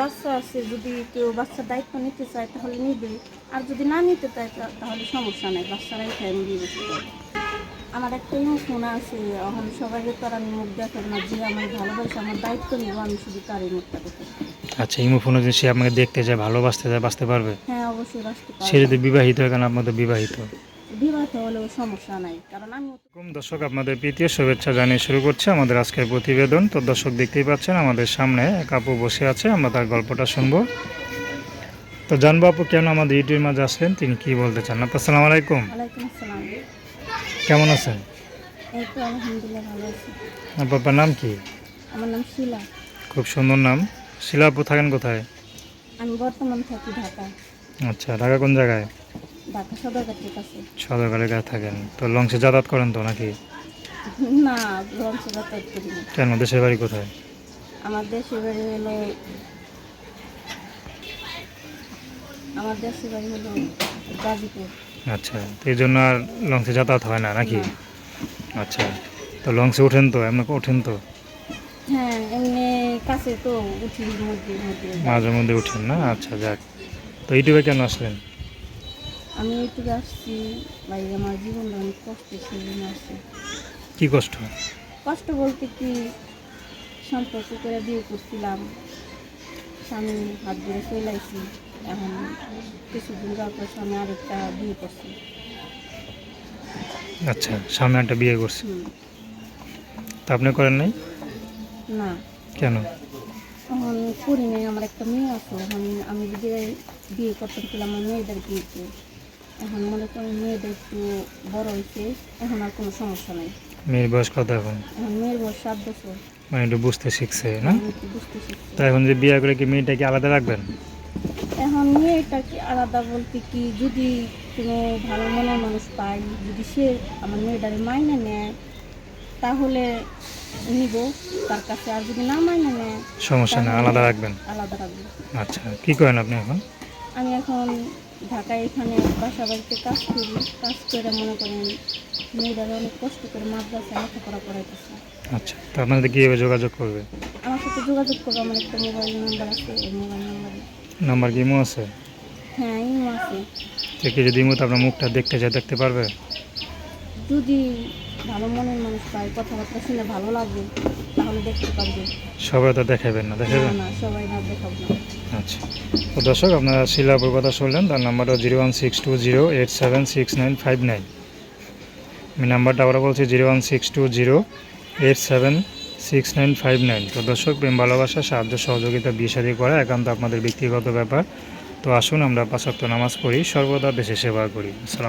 বাচ্চা আছে যদি কেউ বাচ্চার দায়িত্ব নিতে চায় তাহলে নিবে। আর যদি না নিতে চায় তাহলে সমস্যা নেই বাচ্চারাই আমি দিয়ে বসতে পারব। আমার একটা মুখ মনে আছে এখন সবাই তো আর আমি মুখ দেখেন না যে আমার ভালোবাসে আমার দায়িত্ব নিব আমি শুধু তারই মুখটা দেখে। আচ্ছা ইমো ফোনে যদি সে আপনাকে দেখতে চায় ভালোবাসতে চায় বাঁচতে পারবে? হ্যাঁ অবশ্যই বাঁচতে সে যদি বিবাহিত হয় কারণ আপনাদের বিবাহিত। বিবাহ হলেও সমস্যা নাই কারণ আমি দর্শক আপনাদের প্রীতীয় শুভেচ্ছা জানিয়ে শুরু করছে আমাদের আজকের প্রতিবেদন। তো দর্শক দেখতেই পাচ্ছেন আমাদের সামনে এক আপু বসে আছে আমরা তার গল্পটা শুনব। তো জানব আপু কেন আমাদের ইউটিউবের মাঝে আসলেন? তিনি কি বলতে চান? আপু আসসালামু আলাইকুম। কেমন আছেন? আপনার নাম কি? আমার নাম শিলা। খুব সুন্দর নাম। শিলা আপু থাকেন কোথায়? আমি বর্তমান থাকি ঢাকা আচ্ছা ঢাকা কোন জায়গায়? ঢাকা সদরঘাটের কাছে সদরকারে গায়ে থাকেন তো লঞ্চে যাতায়াত করেন তো নাকি? না লঞ্চে যাতায়াত করি না। কেন দেশের বাড়ি কোথায়? আমার দেশের বাড়ি হলো আমার দেশের বাড়ি হলো গাজীপুর। আচ্ছা তো এই জন্য আর লঞ্চে যাতায়াত হয় না নাকি? আচ্ছা তো লঞ্চে ওঠেন তো এমনি ওঠেন তো? হ্যাঁ এমনি কাছে তো উঠি মধ্যে মধ্যে। মাঝে মধ্যে উঠেন না? আচ্ছা যাক। তো ইউটিউবে কেন আসলেন? আমি একটু আসছি ভাই আমার জীবনটা অনেক কষ্ট সেই জন্য আসছি কি কষ্ট? কষ্ট বলতে কি সম্পর্ক করে বিয়ে করছিলাম স্বামী হাত ধরে চলাইছি এখন কিছুদিন যাওয়ার পর স্বামী আরেকটা বিয়ে করছি। আচ্ছা সামনে একটা বিয়ে করছি। তা আপনি করেন নাই? না। কেন? এখন করি নাই আমার একটা মেয়ে আছে আমি আমি যদি বিয়ে করতাম ছিল আমার মেয়েদের বিয়েতে। এখন মনে করেন মেয়েদের একটু বড় হয়েছে এখন আর কোনো সমস্যা নাই। মেয়ের বয়স কত এখন? এখন মেয়ের বয়স সাত বছর। মানে একটু বুঝতে শিখছে না? বুঝতে শিখছি। তা এখন যে বিয়ে করে কি মেয়েটাকে আলাদা রাখবেন? এখন মেয়েটা কি আলাদা বলতে কি যদি কোনো ভালো মনের মানুষ পাই যদি সে আমার মেয়েটারে মাইনে নেয় তাহলে নিব। তার কাছে আর যদি না মাইনে নেয় সমস্যা না আলাদা রাখবেন? আলাদা রাখব। আচ্ছা কি করেন আপনি এখন? আমি এখন ঢাকায় এখানে বাসা বাড়িতে কাজ করি কাজ করে মনে করেন মেয়েটারে অনেক কষ্ট করে মাদ্রাসা লেখাপড়া করাইতেছি। আচ্ছা তো আপনাদের কীভাবে যোগাযোগ করবে? আমার সাথে যোগাযোগ করব আমার একটা মোবাইল নাম্বার আছে এই মোবাইল নাম্বারে। নাম্বার কি ইমো আছে? হ্যাঁ ইমো আছে। তো কি যদি ইমোতে আপনার মুখটা দেখতে চায় দেখতে পারবে? যদি ভালো মনের মানুষ পায় কথাবার্তা শুনে ভালো লাগবে তাহলে দেখতে পারবে। সবাই তো দেখাবেন না দেখাবেন? না সবাই না দেখাবো না। আচ্ছা। তো দর্শক, আপনারা শিলা কথা শুনলেন, তার নাম্বারটা zero one six two zero eight seven six nine five nine. আমি নাম্বারটা আবার বলছি, zero one six two zero eight seven six nine five nine. তো দর্শক, প্রেম, ভালোবাসা, সাহায্য, সহযোগিতা, বিয়ে শাদী করা একান্ত আপনাদের ব্যক্তিগত ব্যাপার। তো আসুন, আমরা পাঁচক্ত নামাজ পড়ি, সর্বদা দেশে সেবা করি। আসসালাম